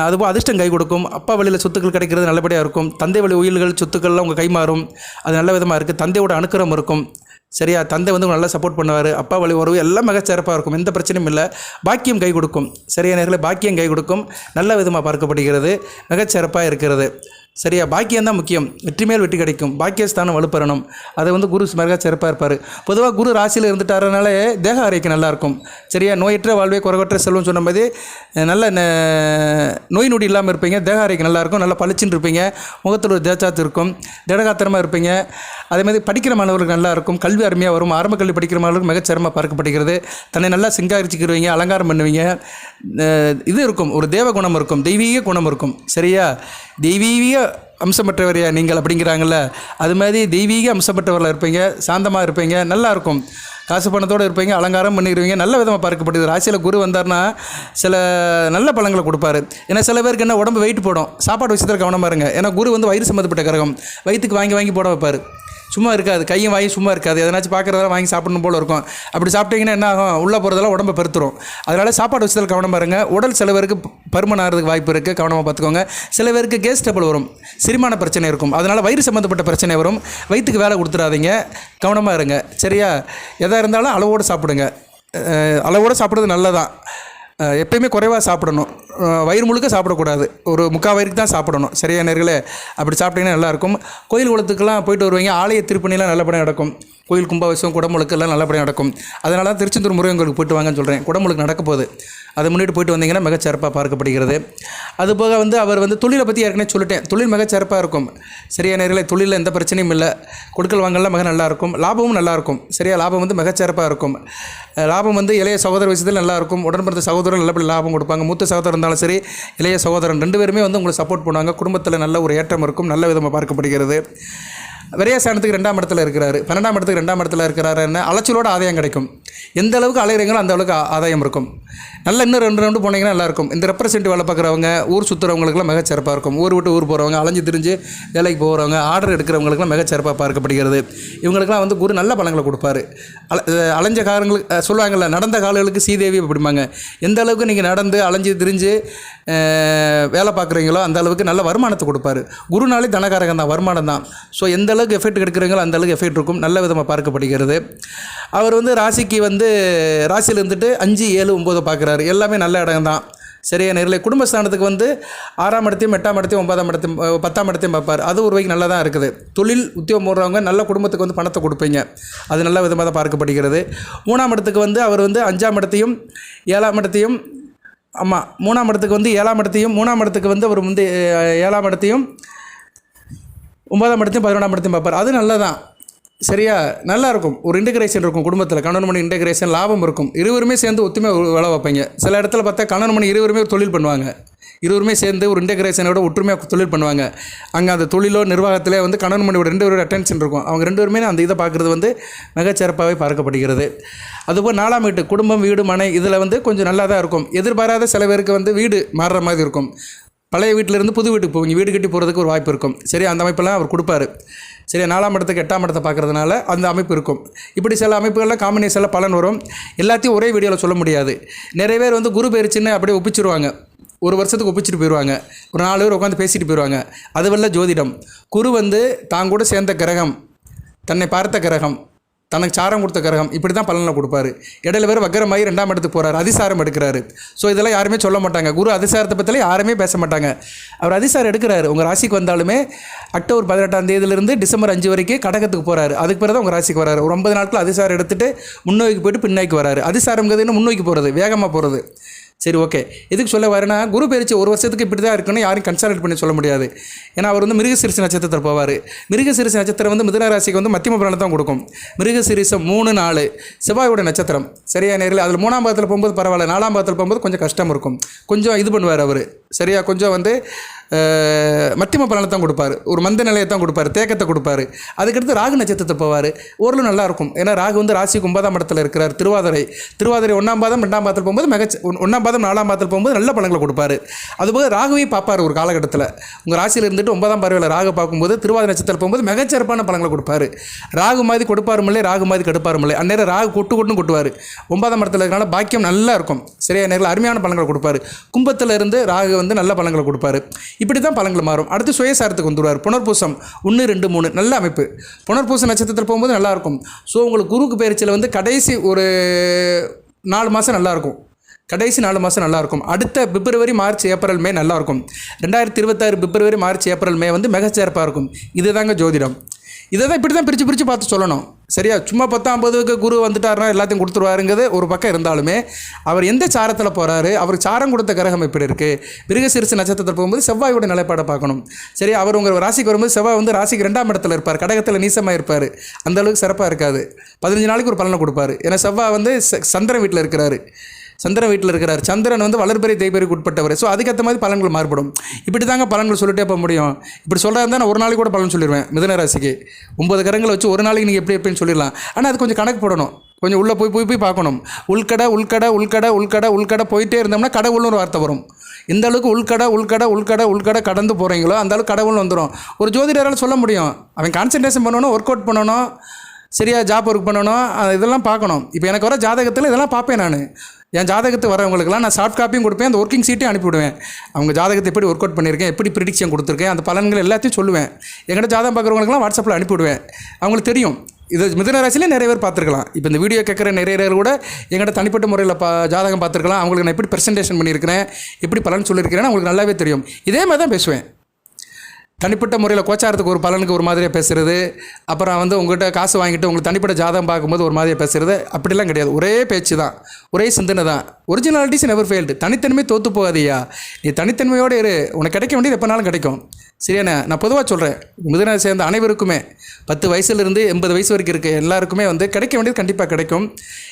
அதுபோல் அதிர்ஷ்டம் கை கொடுக்கும். அப்பா வழியில் சொத்துக்கள் கிடைக்கிறது நல்லபடியாக இருக்கும். தந்தை வழி உயில்கள் சொத்துக்கள்லாம் உங்கள் கைமாறும் அது நல்ல நல்ல விதமாக இருக்குது தந்தையோட அனுக்கிரம் இருக்கும். சரியா? தந்தை வந்து நல்லா சப்போர்ட் பண்ணுவார். அப்பா வழி உறவு எல்லாம் மிகச்சிறப்பாக இருக்கும். எந்த பிரச்சனையும் இல்லை. பாக்கியம் கை கொடுக்கும். சரியா நேரத்தில் பாக்கியம் கை கொடுக்கும். நல்ல விதமாக பார்க்கப்படுகிறது. மிகச்சிறப்பாக இருக்கிறது. சரியா? பாக்கியம் தான் முக்கியம். வெற்றி மேல் வெற்றி கிடைக்கும். பாக்கியஸ்தானம் வலுப்பெறணும். அதை வந்து குரு மிக சிறப்பாக இருப்பார். பொதுவாக குரு ராசியில் இருந்துட்டாரனாலே தேக ஆரோக்கியம் நல்லாயிருக்கும் சரியா? நோயற்ற வாழ்வே குறைவற்ற செல்வம் சொன்ன மாதிரி நல்ல நோய் நொடி இல்லாமல் இருப்பீங்க. தேக ஆரோக்கியம் நல்லாயிருக்கும் நல்லா பளிச்சுன்னு இருப்பீங்க. முகத்தில் ஒரு தேச்சாத்து இருக்கும். திடகாத்திரமாக இருப்பீங்க. அதே மாதிரி படிக்கிற மாணவர்களுக்கு நல்லா இருக்கும். கல்வி அருமையாக வரும். ஆரம்ப கல்வி படிக்கிற மாணவர்களுக்கு மிகச்சிறமாக பார்க்கப்படுகிறது. தன்னை நல்லா சிங்காரிச்சுக்கிருவீங்க அலங்காரம் பண்ணுவீங்க. இது இருக்கும். ஒரு தேவ குணம் இருக்கும். தெய்வீக குணம் இருக்கும். சரியா? தெய்வீக அம்சமற்றவரையா நீங்கள் அப்படிங்கிறாங்கல்ல? அது மாதிரி தெய்வீக அம்சப்பட்டவரில் இருப்பீங்க சாந்தமாக இருப்பீங்க நல்லா இருக்கும். காசு பணத்தோடு இருப்பீங்க அலங்காரம் பண்ணிடுவீங்க நல்ல விதமாக பார்க்கப்படுது. ராசியில் குரு வந்தார்னா சில நல்ல பழங்களை கொடுப்பாரு. ஏன்னா சில பேருக்கு என்ன உடம்பு வெயிட் போடும். சாப்பாடு விஷயத்தில் கவனமாக இருங்க. ஏன்னா குரு வந்து வயிறு சம்மந்தப்பட்ட கிரகம். வயிற்றுக்கு வாங்கி வாங்கி போட வைப்பார். சும்மா இருக்காது. கையும் வாயும் சும்மா இருக்காது. எதனாச்சும் பார்க்குறதெல்லாம் வாங்கி சாப்பிடணும் போல இருக்கும். அப்படி சாப்பிட்டீங்கன்னா என்ன ஆகும்? உள்ளே போகிறதெல்லாம் உடம்பை பெருத்துரும். அதனால் சாப்பாடு விஷயத்தில் கவனமாக இருங்க உடல் சில பேருக்கு பருமன் ஆகிறதுக்கு வாய்ப்பு இருக்குது கவனமாக பார்த்துக்கோங்க சில பேருக்கு கேஸ் டபுள் வரும். செரிமான பிரச்சனை இருக்கும். அதனால் வயிறு சம்மந்தப்பட்ட பிரச்சனை வரும். வயிற்றுக்கு வேலை கொடுத்துடாதீங்க. கவனமாக இருங்க. சரியா? எதாக இருந்தாலும் அளவோடு சாப்பிடுங்க. அளவோடு சாப்பிட்றது நல்லதான் எப்பயுமே குறைவாக சாப்பிடணும். வயிறு முழுக்க சாப்பிடக்கூடாது. ஒரு முக்கால் வயிறுக்கு தான் சாப்பிடணும். சரியா நேர்களே அப்படி சாப்பிட்டீங்கன்னா நல்லாயிருக்கும். கோயில் குளத்துக்கெல்லாம் போயிட்டு வருவீங்க ஆலய திருப்பணிலாம் நல்லபடியாக நடக்கும். கோயில் கும்பாபிஷேகம் குடமுழுக்கெல்லாம் நல்லபடியாக நடக்கும். அதனால தான் திருச்செந்தூர் முருகன் கோயிலுக்கு போயிட்டு வாங்கன்னு சொல்கிறேன் குடமுழுக்கு நடக்க போகுது. அதை முன்னிட்டு போயிட்டு வந்தீங்கன்னா மிகச்சிறப்பாக பார்க்கப்படுகிறது. அதுபோக வந்து அவர் வந்து தொழிலை பற்றி ஏற்கனவே சொல்லிட்டேன். தொழில் மிகச்சிறப்பாக இருக்கும். சரியா நேரில் தொழிலில் எந்த பிரச்சனையும் இல்லை. கொடுக்கல் வாங்கலாம் மிக நல்லாயிருக்கும் லாபமும் நல்லாயிருக்கும் சரியா லாபம் வந்து மிகச்சிறப்பாக இருக்கும். லாபம் வந்து இளைய சகோதர விஷயத்தில் நல்லா இருக்கும். உடன்பிறந்த சகோதரன் நல்லபடி லாபம் கொடுப்பாங்க. மூத்த சகோதரம் இருந்தாலும் சரி இளைய சகோதரன் ரெண்டு பேருமே வந்து உங்களுக்கு சப்போர்ட் பண்ணுவாங்க. குடும்பத்தில் நல்ல ஒரு ஏற்றம் இருக்கும். நல்ல விதமாக பார்க்கப்படுகிறது. விரயஸ்தானத்துக்கு ரெண்டாம் இடத்துல இருக்கிறாரு. பன்னெண்டாம் இடத்துக்கு ரெண்டாம் இடத்துல இருக்கிறாரு. என்ன? அலைச்சலோட ஆதாயம் கிடைக்கும். எந்த அளவுக்கு அலைகிறீங்களோ அந்த அளவுக்கு ஆதாயம் இருக்கும். நல்ல இன்னும் ரெண்டு ரவுண்டு போனீங்கன்னா நல்லாயிருக்கும் இந்த ரெப்ரசன்ட் வேலை பார்க்குறவங்க ஊர் சுற்றுறவங்களுக்குலாம் மிகச்சிறப்பாக இருக்கும். ஊர் விட்டு ஊர் போகிறவங்க அலைஞ்சு திரிஞ்சு வேலைக்கு போகிறவங்க ஆர்டர் எடுக்கிறவங்களுக்குலாம் மிகச்சிறப்பாக பார்க்கப்படுகிறது. இவங்களுக்குலாம் வந்து குரு நல்ல பலங்களை கொடுப்பாரு. அல அலைஞ்ச காலங்களுக்கு சொல்லுவாங்கள்ல சொல்லுவாங்கல்ல நடந்த காலங்களுக்கு சீதேவி அப்படிம்பாங்க எந்த அளவுக்கு நீங்கள் நடந்து அலைஞ்சு திரிஞ்சு வேலை பார்க்குறீங்களோ அந்த அளவுக்கு நல்ல வருமானத்தை கொடுப்பாரு. குருனாலே தனகாரகம் தான் வருமானம் தான் ஸோ எந்த அளவுக்கு எஃபெக்ட் எடுக்கிறீங்களோ அந்த அளவுக்கு எஃபெக்ட் இருக்கும். நல்ல விதமாக பார்க்கப்படுகிறது. அவர் வந்து ராசிக்கு வந்து ராசியில் இருந்துட்டு அஞ்சு ஏழு ஒம்பது பார்க்குறாரு எல்லாமே நல்ல இடம் தான் சரியா நேரில் குடும்பஸ்தானத்துக்கு வந்து ஆறாம் இடத்தையும் எட்டாம் இடத்தையும் ஒன்பதாம் இடத்தையும் பத்தாம் இடத்தையும் பார்ப்பார். அது ஒரு வகைக்கு நல்லா தான் இருக்குது. தொழில் உத்தியோகம் போடுறவங்க நல்ல குடும்பத்துக்கு வந்து பணத்தை கொடுப்பீங்க. அது நல்ல விதமாக தான் பார்க்கப்படுகிறது. மூணாம் இடத்துக்கு வந்து அவர் வந்து அஞ்சாம் இடத்தையும் ஏழாம் இடத்தையும் ஆமாம் மூணாம் இடத்துக்கு வந்து ஏழாம் இடத்தையும் மூணாம் இடத்துக்கு வந்து அவர் வந்து ஏழாம் இடத்தையும் ஒன்பதாம் இடத்தையும் பதினொன்றாம் இடத்தையும் பார்ப்பார். அது நல்லதான். சரியா? நல்லா இருக்கும் ஒரு இன்டகிரேஷன் இருக்கும் குடும்பத்தில். கணவன் மணி இன்டகிரேஷன் லாபம் இருக்கும். இருவருமே சேர்ந்து ஒத்துமே வேலை வைப்பீங்க. சில இடத்துல பார்த்தா கணவன் மணி இருவருமே ஒரு தொழில் பண்ணுவாங்க. இருவருமே சேர்ந்து ஒரு இன்டகிரேஷனோட ஒற்றுமையாக தொழில் பண்ணுவாங்க. அங்கே அந்த தொழிலோ நிர்வாகத்திலே வந்து கணவன் மணியோட ரெண்டு பேரோட அட்டென்ஷன் இருக்கும். அவங்க ரெண்டு பேருமே அந்த இதை பார்க்குறது வந்து மிகச்சிறப்பாகவே பார்க்கப்படுகிறது. அதுபோல் நாலாம் வீட்டு குடும்பம் வீடு மனை இதில் வந்து கொஞ்சம் நல்லா தான் இருக்கும். எதிர்பாராத சில பேருக்கு வந்து வீடு மாறுற மாதிரி இருக்கும். பழைய வீட்டிலேருந்து புது வீட்டுக்கு போவீங்க. வீடு கட்டி போகிறதுக்கு ஒரு வாய்ப்பு இருக்கும். சரி அந்த அமைப்பெல்லாம் அவர் கொடுப்பாரு. சரி நாலாம் இடத்துக்கு எட்டாம் இடத்தை பார்க்குறதுனால அந்த அமைப்பு இருக்கும். இப்படி சில அமைப்புகளில் காம்பினேஷனில் பலன் வரும். எல்லாத்தையும் ஒரே வீடியோவில் சொல்ல முடியாது. நிறைய பேர் வந்து குரு பயிற்சின்னு அப்படியே ஒப்பிச்சிருவாங்க. ஒரு வருஷத்துக்கு ஒப்பிச்சிட்டு போயிடுவாங்க ஒரு நாலு பேர் உட்காந்து பேசிட்டு போயிடுவாங்க அதுவல்ல ஜோதிடம். குரு வந்து தாங்கூட சேர்ந்த கிரகம். தன்னை பார்த்த கிரகம். தனக்கு சாரம் கொடுத்த கிரகம் இப்படி தான் பலனை கொடுப்பாரு. இடையில வேறு வக்கரமாகி ரெண்டாம் இடத்துக்கு போகிறார் அதிசாரம் எடுக்கிறாரு. ஸோ இதெல்லாம் யாருமே சொல்ல மாட்டாங்க. குரு அதிசாரத்தை பற்றிலாம் யாருமே பேச மாட்டாங்க. அவர் அதிசாரம் எடுக்கிறாரு. உங்கள் ராசிக்கு வந்தாலுமே அக்டோபர் பதினெட்டாம் தேதியிலிருந்து டிசம்பர் அஞ்சு வரைக்கும் கடகத்துக்கு போகிறாரு அதுக்கு பிறகு தான் உங்கள் ராசிக்கு வராரு. ஒரு ஒன்பது நாட்கள் அதிசாரம் எடுத்துகிட்டு முன்னோக்கி போயிட்டு பின்னோக்கி வராரு. அதிசாரங்கிறது என்ன முன்னோக்கி போகிறது வேகமாக போகிறது சரி ஓகே எதுக்கு சொல்ல வரேன்னா குரு பயிற்சி ஒரு வருஷத்துக்கு இப்படி தான் இருக்குன்னு யாரும் கன்சல்ட் பண்ணி சொல்ல முடியாது. ஏன்னா அவர் வந்து மிருகசிரிசு நட்சத்திரத்தில் போவார். மிருகசிரிசு நட்சத்திரம் வந்து மிதனராசிக்கு வந்து மத்தியம பலனை தான் கொடுக்கும். மிருகசிரிசம் மூணு நாலு செவ்வாயோட நட்சத்திரம். சரியா நேரில் அதில் மூணாம் பாதத்தில் போகும்போது பரவாயில்ல நாலாம் பாதத்தில் போகும்போது கொஞ்சம் கஷ்டம் இருக்கும். கொஞ்சம் இது பண்ணுவார் அவர். சரியா கொஞ்சம் வந்து மத்தியம பலனை தான் கொடுப்பாரு. ஒரு மந்த நிலையை தான் கொடுப்பாரு. தேக்கத்தை கொடுப்பாரு. அதுக்கடுத்து ராகு நட்சத்திரத்தை போவார். ஓரளவு நல்லாயிருக்கும் ஏன்னா ராகு வந்து ராசிக்கு ஒன்பதாம் இடத்துல இருக்கிறார். திருவாதிரை. திருவாதிரை ஒன்றாம் பாதம் ரெண்டாம் பாதத்தில் போகும்போது மிகச்ச ஒன்றாம் பாதம் நாலாம் பாதத்தில் போகும்போது நல்ல பலன்களை கொடுப்பாரு. அதுபோக ராகுவை பார்ப்பார் ஒரு காலகட்டத்தில். உங்கள் ராசியில் இருந்துட்டு ஒன்பதாம் பார்வையில் ராகு பார்க்கும்போது திருவாதிரை நட்சத்திரத்தில் போகும்போது மிகச்சிறப்பான பலன்களை கொடுப்பாரு. ராகு மாதிரி கொடுப்பாரும் இல்லை ராகு மாதிரி கெடுப்பாரும் இல்லை அந்நேரம் ராகு கொட்டு கொட்டும் கொட்டுவார். ஒன்பதாம் இடத்துல இருக்கனால பாக்கியம் நல்லா இருக்கும். சரியா? நேரில் அருமையான பலன்களை கொடுப்பாரு. கும்பத்தில் இருந்து ராகு வந்து நல்ல பலன்களை கொடுப்பாரு. இப்படி தான் பலன்கள் மாறும். அடுத்து சுயசாரத்துக்கு வந்துடுவார். புனர்பூசம் ஒன்று ரெண்டு மூணு. நல்ல அமைப்பு. புனர்பூச நட்சத்திரத்தில் போகும்போது நல்லா இருக்கும். ஸோ உங்களுக்கு குருக்கு பயிற்சியில் வந்து கடைசி ஒரு நாலு மாதம் நல்லாயிருக்கும் கடைசி நாலு மாதம் நல்லாயிருக்கும் அடுத்த பிப்ரவரி மார்ச் ஏப்ரல் மே நல்லாயிருக்கும் ரெண்டாயிரத்தி இருபத்தாறு பிப்ரவரி மார்ச் ஏப்ரல் மே வந்து மிகச்சிறப்பாக இருக்கும். இதுதாங்க ஜோதிடம். இதை தான் இப்படி தான் பிரித்து பிரித்து பார்த்து சொல்லணும். சரியா? சும்மா பத்து ஐம்பதுக்கு குரு வந்துட்டாருன்னா எல்லாத்தையும் கொடுத்துருவாருங்கிறது ஒரு பக்கம் இருந்தாலுமே அவர் எந்த சாரத்தில் போகிறாரு அவர் சாரம் கொடுத்த கிரகம் எப்படி இருக்குது மிருகசிரிசு நட்சத்திரத்தில் போகும்போது செவ்வாயோட நிலைப்பாடை பார்க்கணும். சரி அவர் உங்கள் ராசிக்கு வரும்போது செவ்வாய் வந்து ராசிக்கு ரெண்டாம் இடத்துல இருப்பார். கடகத்தில் நீசமாக இருப்பார். அந்த அளவுக்கு சிறப்பாக இருக்காது. பதினஞ்சு நாளைக்கு ஒரு பலனை கொடுப்பாரு. ஏன்னா செவ்வாய் வந்து ச- சந்திரன் வீட்டில் இருக்கிறாரு. சந்திரன் வீட்டில் இருக்கிறார். சந்திரன் வந்து வளர்பெறை தேய்பெருக்கு உட்பட்டவர். ஸோ அதுக்கேற்ற மாதிரி பலன்கள் மாறுபடும். இப்படி தாங்க பலன்கள் சொல்லிட்டே போக முடியும். இப்படி சொல்கிறதா இருந்தால் நான் ஒரு நாளைக்கு கூட பலன் சொல்லிடுவேன் மிதுன ராசிக்கு. ஒன்பது கரங்களை வச்சு ஒரு நாளைக்கு நீங்கள் எப்படி எப்படின்னு சொல்லிடலாம். ஆனால் அது கொஞ்சம் கணக்கு போடணும். கொஞ்சம் உள்ளே போய் போய் போய் பார்க்கணும். உள்கடை உள்கடை உள்கடை உள்கடை உள்கடை போயிட்டே இருந்தோம்னா கடவுள்னு ஒரு வார்த்தை வரும். எந்த அளவுக்கு உள்கடை உள்கடை உள்கடை உள்கடை கடந்து போகிறீங்களோ அந்த அளவுக்கு கடவுள் வந்துடும் ஒரு ஜோதிடரால் சொல்ல முடியும். அவன் கான்சன்ட்ரேஷன் பண்ணணும் ஒர்க் அவுட் பண்ணணும் சரியாக ஜாப் ஒர்க் பண்ணணும் இதெல்லாம் பார்க்கணும். இப்போ எனக்கு வர ஜாதகத்தில் இதெல்லாம் பார்ப்பேன் நான். என் ஜாதகத்துக்கு வரவங்களுக்குலாம் நான் சாஃப்ட் காப்பியும் கொடுப்பேன் அந்த ஒர்க்கிங் சீட்டையும் அனுப்பிவிடுவேன். அவங்க ஜாதகத்தை எப்படி ஒர்க் அவுட் பண்ணியிருக்கேன் எப்படி ப்ரிடிக்ஷன் கொடுத்துருக்கேன் அந்த பலன்கள் எல்லாத்தையும் சொல்லுவேன். என்கிட்ட ஜாதகம் பார்க்குறவங்களுக்குலாம் வாட்ஸ்அப்பில் அனுப்பிவிடுவேன். அவங்களுக்கு தெரியும். இது மிதன ராசியிலே நிறைய பேர் பார்த்துருக்கலாம். இப்போ இந்த வீடியோ கேட்குற நிறைய பேர் கூட எங்கிட்ட தனிப்பட்ட முறையில் பா ஜாதகம் பார்த்துருக்கலாம். அவங்களுக்கு நான் எப்படி ப்ரெசன்டேஷன் பண்ணியிருக்கிறேன் எப்படி பலன் சொல்லியிருக்கிறேன்னு அவங்களுக்கு நல்லாவே தெரியும். இதே மாதிரி தான் பேசுவேன். தனிப்பட்ட முறையில் கோச்சாரத்துக்கு ஒரு பலனுக்கு ஒரு மாதிரியாக பேசுகிறது அப்புறம் வந்து உங்கள்கிட்ட காசு வாங்கிட்டு உங்களுக்கு தனிப்பட்ட ஜாதகம் பார்க்கும்போது ஒரு மாதிரியாக பேசுகிறது அப்படிலாம் கிடையாது. ஒரே பேச்சு தான். ஒரே சிந்தனை தான். ஒரிஜினாலிட்டிஸ் நெவர் ஃபெயில்டு தனித்தன்மை தோற்று போகாதியா நீ தனித்தன்மையோடு இரு. உனக்கு கிடைக்க வேண்டியது எப்போனாலும் கிடைக்கும். சரியான நான் பொதுவாக சொல்கிறேன் மிதுன சேர்ந்த அனைவருக்குமே பத்து வயசுலேருந்து எண்பது வயசு வரைக்கும் இருக்க எல்லாருக்குமே வந்து கிடைக்க வேண்டியது கண்டிப்பாக கிடைக்கும்.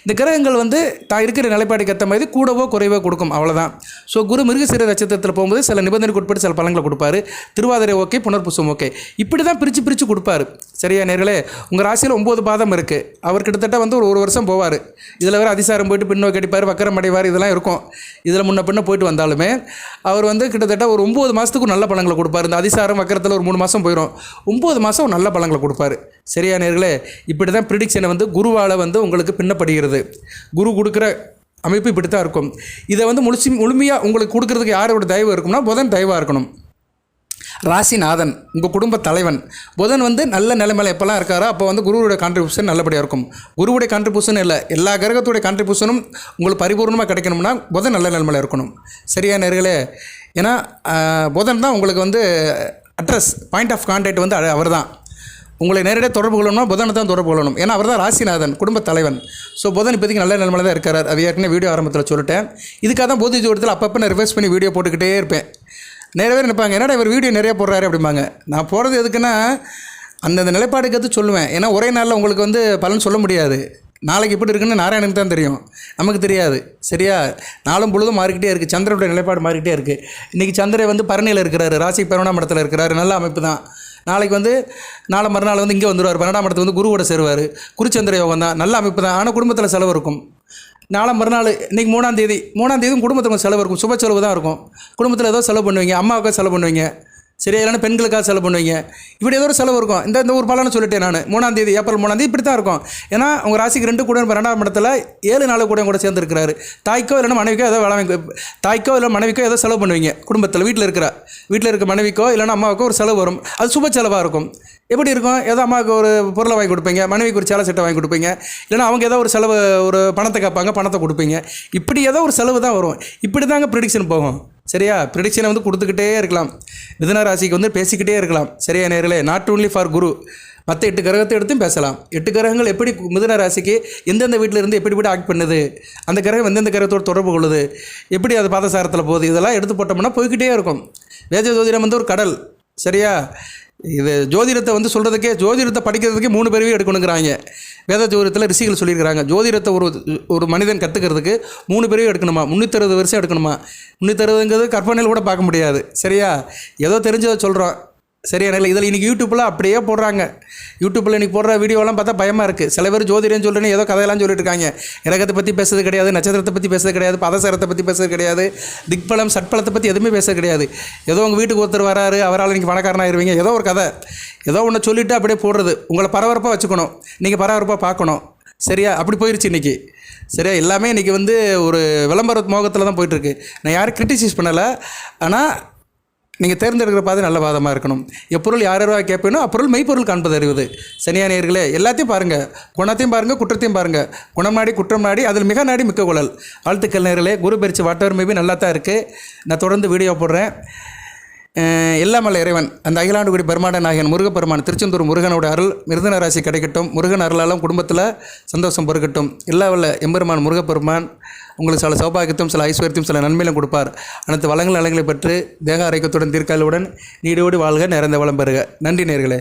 இந்த கிரகங்கள் வந்து தான் இருக்கிற நிலைப்பாடுக்கு ஏற்ற மாதிரி கூடவோ குறைவோ கொடுக்கும் அவ்வளோதான் ஸோ குரு மிருகசீர நட்சத்திரத்தில் போகும்போது சில நிபந்தனைக்கு உட்பட்டு சில பலன்களை கொடுப்பாரு. திருவாதிரை ஓகே புனர்பூசம் ஓகே இப்படி தான் பிரித்து பிரித்து கொடுப்பாரு. சரியா நேர்களே உங்கள் ராசியில் ஒம்பது பாதம் இருக்குது அவர் கிட்டத்தட்ட வந்து ஒரு ஒரு வருஷம் போவார். இதில் வேறு அதிசாரம் போயிட்டு பின்னோக்கி அடிப்பார் வக்கரம் அடைவார் இதெல்லாம் இருக்கும். இதில் முன்ன பின்ன போயிட்டு வந்தாலுமே அவர் வந்து கிட்டத்தட்ட ஒரு ஒம்பது மாதத்துக்கு நல்ல பழங்களை கொடுப்பாரு. இந்த அதிசாரம் வக்கரத்தில் ஒரு மூணு மாதம் போயிடும் ஒம்பது மாதம் நல்ல பழங்களை கொடுப்பாரு. சரியா நேர்களே இப்படி தான் ப்ரிடிக்ஷனை வந்து குருவால் வந்து உங்களுக்கு பின்னப்படுகிறது. குரு கொடுக்குற அமைப்பு இப்படி தான் இருக்கும். இதை வந்து முழுசி முழுமையாக உங்களுக்கு கொடுக்குறதுக்கு யாரோட தயவு இருக்கும்னா புதன் தயவாக இருக்கணும். ராசிநாதன் உங்கள் குடும்ப தலைவன். புதன் வந்து நல்ல நிலைமையில் எப்போல்லாம் இருக்காரோ அப்போ வந்து குருவுடைய கான்ட்ரிபியூஷன் நல்லபடியாக இருக்கும். குருவுடைய கான்ட்ரிபியூஷன் இல்லை. எல்லா கிரகத்துடைய கான்ட்ரிபியூஷனும் உங்களுக்கு பரிபூர்ணமாக கிடைக்கணும்னா புதன் நல்ல நிலைமையில் இருக்கணும். சரியா நேர்களே? ஏன்னா புதன் தான் உங்களுக்கு வந்து அட்ரஸ் பாயிண்ட் ஆஃப் கான்டாக்ட் வந்து அவர் தான் உங்களை நேரடியாக தொடர்பு கொள்ளணும்னா புதனை தான் தொடர்பு கொள்ளணும். ஏன்னா அவர் தான் ராசிநாதன் குடும்ப தலைவன். ஸோ புதன் இப்போதைக்கு நல்ல நிலைமையில தான் இருக்கார். அது ஏற்கனவே வீடியோ ஆரம்பத்தில் சொல்லிட்டேன். இதுக்காக தான் போதி ஜோடத்தில் அப்பப்போ நான் ரிவர்ஸ் பண்ணி வீடியோ போட்டுக்கிட்டே இருப்பேன். நிறைய பேர் நினைப்பாங்க என்னடா இவர் வீடியோ நிறைய போடுறாரு? அப்படிம்பாங்க. நான் போகிறது எதுக்குன்னா அந்தந்த நிலைப்பாடுக்கு எடுத்து சொல்லுவேன். ஏன்னா ஒரே நாளில் உங்களுக்கு வந்து பலன் சொல்ல முடியாது. நாளைக்கு எப்படி இருக்குன்னு நாராயணனுக்கு தான் தெரியும். நமக்கு தெரியாது. சரியா? நாளும் பொழுதும் மாறிக்கிட்டே இருக்குது சந்திரனுடைய நிலைப்பாடு மாறிக்கிட்டே இருக்குது இன்றைக்கி சந்திரை வந்து பரணியில் இருக்கிறாரு. ராசி பன்னெண்டாம் இடத்துல இருக்கிறாரு. நல்ல அமைப்பு தான். நாளைக்கு வந்து நாளை மறுநாள் வந்து இங்கே வந்துடுவார் பன்னெண்டாம் இடத்துக்கு வந்து குருவோட சேருவார். குருச்சந்திர யோகம் தான். நல்ல அமைப்பு தான். ஆனால் குடும்பத்தில் செலவு இருக்கும். நாளை மறுநாள் இன்றைக்கி மூணாம் தேதி மூணாம் தேதி குடும்பத்துக்கு செலவு இருக்கும். சுப செலவு தான் இருக்கும். குடும்பத்தில் ஏதோ செலவு பண்ணுவீங்க அம்மாவுக்கு செலவு பண்ணுவீங்க. சரியா இல்லைன்னா பெண்களுக்காக செலவு பண்ணுவீங்க. இப்படி ஏதோ ஒரு செலவு இருக்கும். இந்த இந்த ஒரு பலனை சொல்லிட்டேன் நான். மூணாம் தேதி ஏப்ரல் மூணாம் தேதி இப்படி தான் இருக்கும். ஏன்னா உங்கள் ராசிக்கு ரெண்டு கூட ரெண்டாம் இடத்துல ஏழு நாள் கூட கூட சேர்ந்துருக்கிறாரு. தாய்க்கோ இல்லைன்னா மனைவிக்கோ ஏதோ வேலை தாய்க்கோ இல்லை மனைவிக்கோ ஏதோ செலவு பண்ணுவீங்க. குடும்பத்தில் வீட்டில் இருக்கிற வீட்டில் இருக்க மனைவிக்கோ இல்லைன்னா அம்மாவுக்கோ ஒரு செலவு வரும். அது சுப செலவாக இருக்கும். எப்படி இருக்கும்? ஏதோ அம்மாவுக்கு ஒரு பொருளை வாங்கி கொடுப்பீங்க. மனைவிக்கு ஒரு சேலை சட்டை வாங்கி கொடுப்பீங்க. இல்லைன்னா அவங்க ஏதோ ஒரு செலவு ஒரு பணத்தை கேட்பாங்க பணத்தை கொடுப்பீங்க. இப்படி ஏதோ ஒரு செலவு தான் வரும். இப்படி தாங்க ப்ரிடிக்ஷன் போகும். சரியா? ப்ரிடிக்ஷனை வந்து கொடுத்துக்கிட்டே இருக்கலாம். மிதுன ராசிக்கு வந்து பேசிக்கிட்டே இருக்கலாம். சரியா நேர்களே நாட் ஓன்லி ஃபார் குரு. மற்ற எட்டு கிரகத்தை எடுத்தும் பேசலாம். எட்டு கிரகங்கள் எப்படி மிதுன ராசிக்கு எந்தெந்த வீட்டில் இருந்து எப்படி எப்படி ஆக்ட் பண்ணுது? அந்த கிரகம் எந்தெந்த கிரகத்தோடு தொடர்பு கொள்ளுது? எப்படி அது பாதசாரத்தில் போகுது? இதெல்லாம் எடுத்து போட்டோம்னா போய்கிட்டே இருக்கும். வேஜ ஜோதிடம் வந்து ஒரு கடல். சரியா? இது ஜோதிடத்தை வந்து சொல்கிறதுக்கே ஜோதிடத்தை படிக்கிறதுக்கே மூணு பிறவி எடுக்கணுங்கிறாங்க. வேத ஜோதிடத்தில் ரிஷிகள் சொல்லியிருக்கிறாங்க. ஜோதிடத்தை ஒரு ஒரு மனிதன் கற்றுக்கிறதுக்கு மூணு பேரையும் எடுக்கணுமா? முந்நூற்றறுபது வருஷம் எடுக்கணுமா? முந்நூற்றறுபதுங்கிறது கற்பனையில் கூட பார்க்க முடியாது. சரியா? ஏதோ தெரிஞ்சதை சொல்கிறோம் சரியா இல்லை. இதில் இன்றைக்கி யூடியூப்பில் அப்படியே போடுறாங்க. யூடியூப்பில் இன்றைக்கி போடுற வீடியோலாம் பார்த்தா பயமாக இருக்குது சில பேர் ஜோதிடம் சொல்கிறேன்னு ஏதோ கதையெல்லாம் சொல்லிட்டு இருக்காங்க. கிரகத்தை பற்றி பேசுறது கிடையாது நட்சத்திரத்தை பற்றி பேசுறது கிடையாது பதசரத்தை பற்றி பேசுறது கிடையாது திக்பலம் சட்பலத்தை பற்றி எதுவுமே பேசுறது கிடையாது. ஏதோ உங்கள் வீட்டுக்கு ஒருத்தர் வராரு அவரால் இன்றைக்கி பணக்காரன் ஆயிருவீங்க. ஏதோ ஒரு கதை. ஏதோ ஒன்று சொல்லிவிட்டு அப்படியே போடுறது. உங்களை பரபரப்பாக வச்சுக்கணும். நீங்கள் பரபரப்பாக பார்க்கணும். சரியா? அப்படி போயிருச்சு இன்றைக்கி சரியா? எல்லாமே இன்றைக்கி வந்து ஒரு விளம்பர மோகத்தில் தான் போயிட்டுருக்கு நான் யாரும் கிரிட்டிசைஸ் பண்ணலை. ஆனால் நீங்கள் தேர்ந்தெடுக்கிற பாதை நல்ல பாதமாக இருக்கணும். எப்பொருள் யார் யாராக கேட்பேனோ அப்பொருள் மெய்ப்பொருள் காண்பது அறிவது. சனியானியர்களே எல்லாத்தையும் பாருங்கள் குணத்தையும் பாருங்கள் குற்றத்தையும் பாருங்கள் குணம் நாடி குற்றம் நாடி அதில் மிக நாடி மிக்க குழல். வாழ்த்துக்கள் நேர்களே குரு பயிற்சி வாட்டவர் மேபி நல்லா தான் இருக்குது நான் தொடர்ந்து வீடியோ போடுறேன். எல்லாமல்ல இறைவன். அந்த அகிலாண்டுகுடி பெருமாட நாயகன் முருகப்பெருமான் திருச்செந்தூர் முருகனோட அருள் மிருதன ராசி கிடைக்கட்டும். முருகன் அருளாலும் குடும்பத்தில் சந்தோஷம் பொறுக்கட்டும். எல்லா வல்ல எம்பெருமான் முருகப்பெருமான் உங்களுக்கு சில சௌபாகியத்தையும் சில ஐஸ்வர்யத்தையும் சில நன்மையிலும் கொடுப்பார். அனைத்து வளங்கள் நலங்களை பெற்று தேக ஆரோக்கியத்துடன் தீர்க்காலுடன் நீடோடி வாழ்க நிறைந்த வளம் பெறுக. நன்றி நேர்களே.